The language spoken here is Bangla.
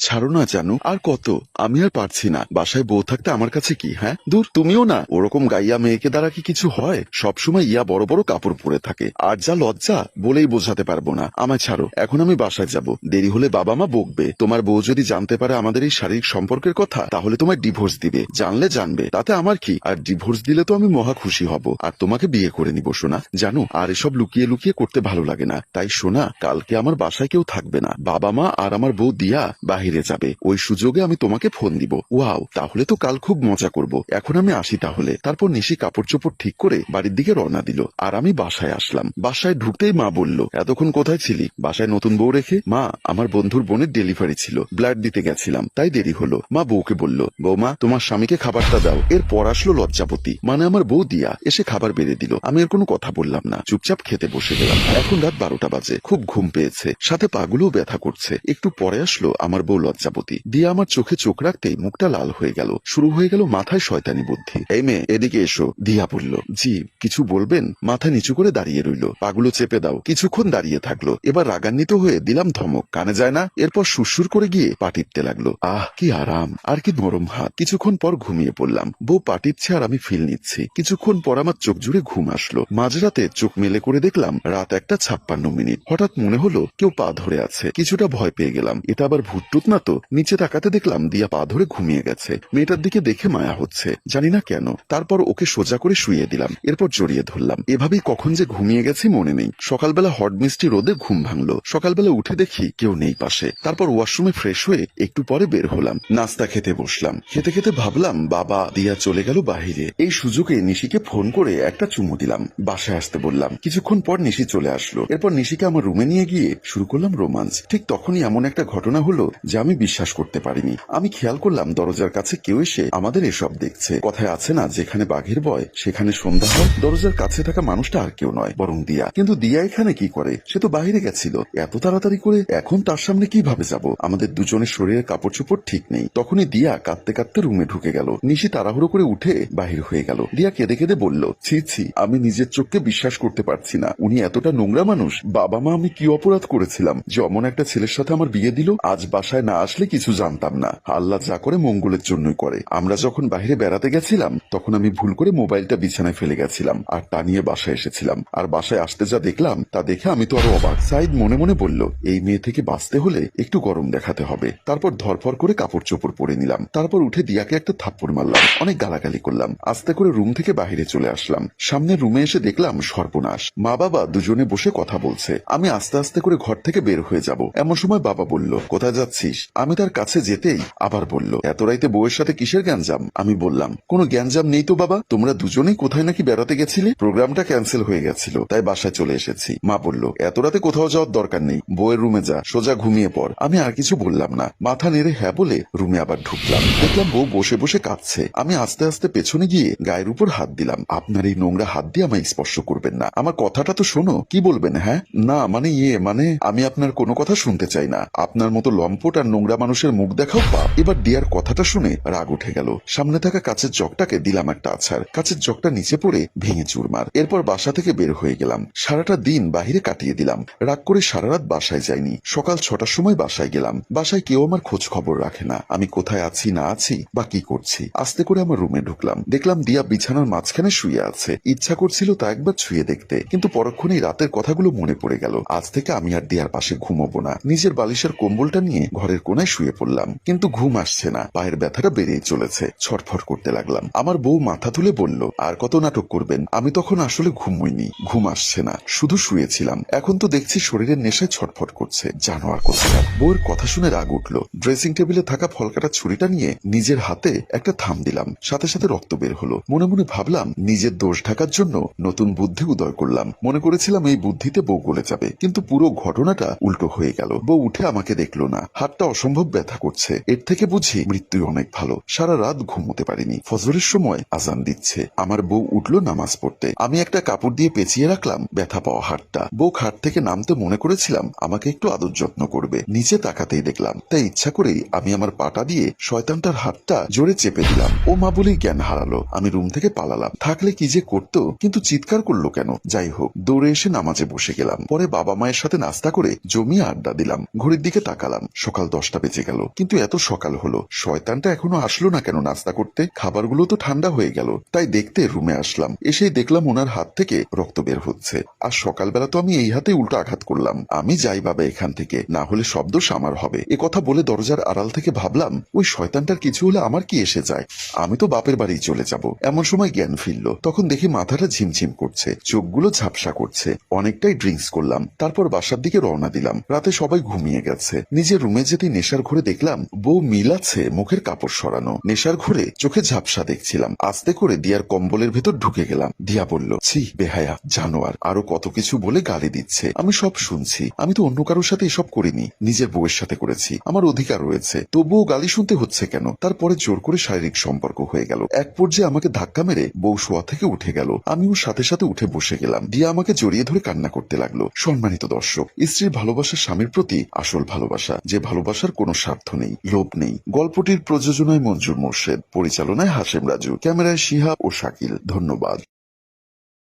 ছাড়ো না জানো, আর কত? আমি আর পারছি না। বাসায় বউ থাকতে আমার কাছে কি হ্যাঁ? দূর, তুমিও না। ওরকম গাইয়া মেয়েকে দ্বারা কি কিছু হয়? সবসময় ইয়া বড় বড় কাপড় পরে থাকে। আর যা লজ্জা, বলেই বোঝাতে পারব না। আমায় ছাড়ো, এখন আমি বাসায় যাব। দেরি হলে বাবা মা বকবে। তোমার বউ যদি জানতে পারে আমাদের এই শারীরিক সম্পর্কের কথা, তাহলে তোমার ডিভোর্স দিবে। জানলে জানবে, তাতে আমার কি? আর ডিভোর্স দিলে তো আমি মহা খুশি হব। আর তোমাকে বিয়ে করে নিব, সোনা। জানো, আর এসব লুকিয়ে লুকিয়ে করতে ভালো লাগে না। তাই, সোনা, কালকে আমার বাসায় কেউ থাকবে না। বাবা মা আর আমার বউ দিয়া বাহিরে যাবে। ওই সুযোগে আমি তোমাকে ফোন দিব। ওয়াও, তাহলে তো কাল খুব মজা করব। এখন আমি আসি তাহলে। তারপর নিশি কাপড় চোপড় ঠিক করে বাড়ির দিকে রওনা দিল আর আমি বাসায় আসলাম। বাসায় ঢুকতেই মা বলল, এতক্ষণ কোথায় ছিলি? বাসায় নতুন বউ রেখে? মা, আমার বন্ধুর বোনের ডেলিভারি ছিল। ব্লাড দিতে গেছিলাম, তাই দেরি হলো। মা বউকে বলল, বৌমা, তোমার স্বামীকে খাবারটা দাও। এরপর আসলো লজ্জাপতি। মানে আমার বউ দিয়া, এসে খাবার বেড়ে দিল। আমি আর কোনো কথা বললাম না। চুপচাপ খেতে বসে গেলাম। এখন রাত বারোটা বাজে। খুব ঘুম পেয়েছে। সাথে পাগুলোও ব্যথা করছে। একটু পরে আসলো আমার বউ লজ্জাপতি। দিয়ে আমার চোখে চোখ রাখতেই মুখটা লাল হয়ে গেল। শুরু হয়ে গেল মাথায় শয়তানি বুদ্ধি। এই মেয়ে, এদিকে এসো। দিয়া বলল, জি, কিছু বলবেন? মাথা নিচু করে দাঁড়িয়ে রইল। পাগুলো চেপে দাও। কিছুক্ষণ দাঁড়িয়ে থাকল। এবার রাগান্বিত হয়ে দিলাম ধমক। কানে যায় না। এরপর সুরসুর করে গিয়ে পা টিপতে লাগল। আহ, কি আরাম! আর কি নরম হাত! কিছুক্ষণ পর ঘুমিয়ে পড়লাম। বউ পা টিপছে আর আমি ফিল নিচ্ছি। কিছুক্ষণ পর আমার চোখ জুড়ে ঘুম আসলো। মাঝরাতে চোখ মেলে করে দেখলাম রাত একটা ছাপ্পান্ন মিনিট। হঠাৎ মনে হলো কেউ পা ধরে আছে। কিছুটা ভয় পেয়ে গেলাম। এটা আবার ভুটটুত না তো? নিচে তাকাতে দেখলাম দিয়া পা ধরে ঘুমিয়ে গেছে। মেয়েটার দিকে দেখে মায়া হচ্ছে। জানি না কেন। তারপর ওকে সোজা করে শুয়ে দিলাম। এরপর জড়িয়ে ধরলাম। এভাবেই কখন যে ঘুমিয়ে গেছি মনে নেই। সকালবেলা হট মিষ্টি রোদে ঘুম ভাঙলো। সকালবেলা উঠে দেখি কেউ নেই পাশে। তারপর ওয়াশরুমে ফ্রেশ হয়ে একটু পরে বের হলাম। নাস্তা খেতে বসলাম। খেতে খেতে ভাবলাম, বাবা, দিয়া চলে গেল বাহিরে। এই সুযোগে নিশিকে ফোন করে একটা চুমু দিলাম। বাসায় আসতে বললাম। কিছুক্ষণ পর নিশি চলে আসলো। এরপর নিশিকে আমার রুমে নিয়ে গিয়ে শুরু করলাম রোমান্স। ঠিক তখনই এমন একটা ঘটনা হলো যে আমি বিশ্বাস করতে পারিনি। আমি খেয়াল করলাম দরজার কাছে কেউ এসে আমাদের এসব দেখছে। কথায় আছে না, যেখানে বাঘের বয় সেখানে সন্ধ্যা হয়। দরজার কাছে থাকা মানুষটা আর কেউ নয়, বরং দিয়া। কিন্তু দিয়া এখানে কি করে? সে তো বাইরে গেছিল। এত তাড়াতাড়ি করে এখন তার সামনে কীভাবে যাব? আমাদের দুজনের শরীরের কাপড় চোপড় ঠিক নেই। তখনই দিয়া কাঁদতে কাঁদতে রুমে ঢুকে গেল। নিশি তাড়াহুড়ো করে উঠে বাহির হয়ে গেল। দিয়া কেঁদে কেঁদে বলল, ছি ছি, আমি নিজের চোখকে বিশ্বাস করতে পারছি না। উনি এতটা নোংরা মানুষ। বাবা মা আমি কি অপরাধ করেছিলাম? যে অমন একটা ছেলের সাথে আমার বিয়ে দিল, আজ বাসায় না আসলে কিছু জানতাম না। আল্লাহ যা করে মঙ্গলের জন্যই করে। আমরা যখন বাইরে বেড়াতে গেছিলাম, তখন আমি ভুল করে মোবাইলটা বিছানায় ফেলে গেছিলাম আর তা নিয়ে বাসায় এসেছিলাম। আর বাসায় আসতে যা দেখলাম, তা দেখে আমি তো আরও অবাক। সাইদ মনে মনে বলল, এই মেয়ে থেকে বাঁচতে হলে একটু গরম দেখাতে হবে। তারপর ধরফর করে কাপড় চোপড় পরে নিলাম। তারপর উঠে দিয়াকে একটা থাপ্পড় মারলাম। অনেক গালাগালি করলাম। আস্তে করে রুম থেকে বাইরে চলে আসলাম। সামনে রুমে এসে দেখলাম সর্বনাশ। মা বাবা দুজনে বসে কথা বলছে। আমি আস্তে আস্তে করে ঘর থেকে বের হয়ে যাব। এমন সময় বাবা বলল, কোথায় যাচ্ছিস? আমি তার কাছে যেতেই আবার বলল, এত রাইতে বউয়ের সাথে কিসের গ্যাঞ্জাম? আমি বললাম, কোনো গ্যাঞ্জাম নেই তো বাবা? তোমরা দুজনেই কোথায় নাকি বেড়াতে গেছিলে? প্রোগ্রামটা ক্যান্সেল হয়ে গেছিল, তাই বাসায় চলে এসেছি। মা বলল, এত রাতে কোথাও যাওয়ার দরকার নেই। বউয়ের রুমে যা, সোজা ঘুমিয়ে পড়। আমি আর কিছু বললাম না। মাথা নেড়ে হ্যাঁ বলে রুমে আবার ঢুকলাম। দেখলাম বউ বসে বসে কাঁদছে। আমি আস্তে আস্তে পেছনে গিয়ে গায়ের উপর হাত দিলাম। আপনার এই নোংরা হাত দিয়ে আমায় স্পর্শ করবেন না। আমার কথাটা তো শোনো। কি বলবেন হ্যাঁ? না মানে ইয়ে মানে আমি আপনার কোনো কথা শুনতে চাই না। আপনার মতো লম্পট আর নোংরা মানুষের মুখ দেখাও পাপ এবার দিয়ার কথাটা শুনে রাগ উঠে গেল। সামনে থাকা কাছের জগটাকে দিলাম একটা আছাড়। কাছের জগটা নিচে পড়ে ভেঙে চুরমার। এরপর বাসা থেকে বের হয়ে গেলাম। সারাটা দিন বাহিরে কাটিয়ে দিলাম। রাগ করে সারা রাত বাসায় যাইনি। সকাল ছটার সময় বাসায় গেলাম। বাসায় কেউ আমার খোঁজ খবর রাখে না। আমি কোথায় আছি, না আছি, বা কি করছি? আস্তে করে আমার রুমে ঢুকলাম। দেখলাম দিয়া বিছানার মাঝখানে শুয়ে আছে। ইচ্ছা করছিল তা একবার ছুঁয়ে দেখতে। কিন্তু পরক্ষণেই রাতের কথাগুলো মনে পড়ে গেল। আজ থেকে আমি আর দিয়ার পাশে ঘুমোবো না। নিজের বালিশের কম্বলটা নিয়ে ঘরের কোনায় শুয়ে পড়লাম, কিন্তু ঘুম আসছে না। পায়ের ব্যথাটা বেড়েই চলেছে। ছটফট করতে লাগলাম। আমার বউ মাথা তুলে বলল, আর কত নাটক করবেন? আমি তখন আসলে ঘুমোইনি। ঘুম আসছে না। শুধু শুয়েছিলাম। এখন তো দেখছি শরীরের নেশায় ছটফট করছে। জানো আর কোথায় বউয়ের কথা শুনে রাগ উঠল। ড্রেসিং টেবিলে থাকা ফলকাটা ছুরিটা নিয়ে নিজের হাতে একটা থাম দিলাম। সাথে সাথে রক্ত বের হলো। মনে মনে ভাবলাম, নিজের দোষ ঢাকার জন্য নতুন বুদ্ধি উদয় করলাম। মনে করেছিলাম এই বুদ্ধিতে বউ গলে যাবে। কিন্তু পুরো ঘটনাটা উল্টো হয়ে গেল। বউ উঠে আমাকে দেখল না। হাতটা অসম্ভব ব্যথা করছে। এর থেকে বুঝি মৃত্যু অনেক ভালো। সারা রাত ঘুমোতে পারিনি। ফজরের সময় আজান দিচ্ছে। আমার বউ উঠল নামাজ পড়তে। আমি একটা কাপড় দিয়ে পেঁচিয়ে রাখলাম ব্যথা পাওয়া হাতটা। বউ খাট থেকে নামতে মনে করেছিলাম আমাকে একটু আদর যত্ন করবে। নিচে তাকাতেই দেখলাম, তাই ইচ্ছা করেই আমি আমার পাটা দিয়ে শয়তানটার হাতটা জোরে চেপে দিলাম। ও মা বলেই জ্ঞান হারালো। আমি রুম থেকে পালালাম। থাকলে কি যে করতো, কিন্তু চিৎকার করল কেন? যাই হোক, দৌড়ে এসে নামাজে বসে গেলাম। পরে বাবা মায়ের সাথে নাস্তা করে জমি আড্ডা দিলাম। ঘড়ির দিকে তাকালাম। সকাল দশটা বেজে গেল। কিন্তু এত সকাল হলো। শয়তানটা এখনও আসলো না কেন নাস্তা করতে? খাবারগুলো তো ঠান্ডা হয়ে গেল। তাই দেখতে রুমে আসলাম। এসেই দেখলাম ওনার হাত থেকে রক্ত বের হচ্ছে। আর সকালবেলা তো আমি এই হাতে উল্টো আঘাত করলাম। আমি যাই বাবা এখান থেকে। না হলে শব্দ আমার হবে। এ কথা বলে দরজার আড়াল থেকে ভাবলাম, ওই শয়তানটার কিছু হলে আমার কি এসে যায়? আমি তো বাপের বাড়ি চলে যাব। এমন সময় জ্ঞান ফিরল। তখন দেখি মাথাটা ঝিমঝিম করছে। চোখগুলো ঝাপসা করছে। অনেকটাই ড্রিঙ্কস করলাম। তারপর বাসার দিকে রওনা দিলাম। রাতে সবাই ঘুমিয়ে গেছে। নিজের রুমে যেতে নেশার ঘরে দেখলাম, বউ মিলাচ্ছে মুখের কাপড় সরানো। নেশার ঘরে চোখে ঝাপসা দেখছিলাম। আস্তে করে দিয়ার কম্বলের ভেতর ঢুকে গেলাম। দিয়া বলল, ছি, বেহায়া, জানোয়ার, আরও কত কিছু বলে গালি দিচ্ছে। আমি সব শুনছি। আমি তো অন্য কারোর সাথে এসব করিনি। নিজের বউয়ের সাথে করেছি। আমার অধিকার রয়েছে। তবুও গালি শুনতে হচ্ছে কেন? তারপরে জোর করে শারীরিক সম্পর্ক হয়ে গেল। এক পর্যায়ে আমাকে ধাক্কা মেরে বউ শোয়া থেকে উঠে গেল। আমিও সাথে সাথে উঠে বসে গেলাম। দিয়া আমাকে জড়িয়ে ধরে কান্না করতে লাগল। সম্মানিত দর্শক, স্ত্রীর ভালোবাসা স্বামীর প্রতি আসল ভালোবাসা। যে ভালোবাসার কোনো স্বার্থ নেই, লোভ নেই। গল্পটির প্রযোজনায় মঞ্জুর মোর্শেদ, পরিচালনায় হাসেম রাজু, ক্যামেরায় শিহাব ও শাকিল। ধন্যবাদ।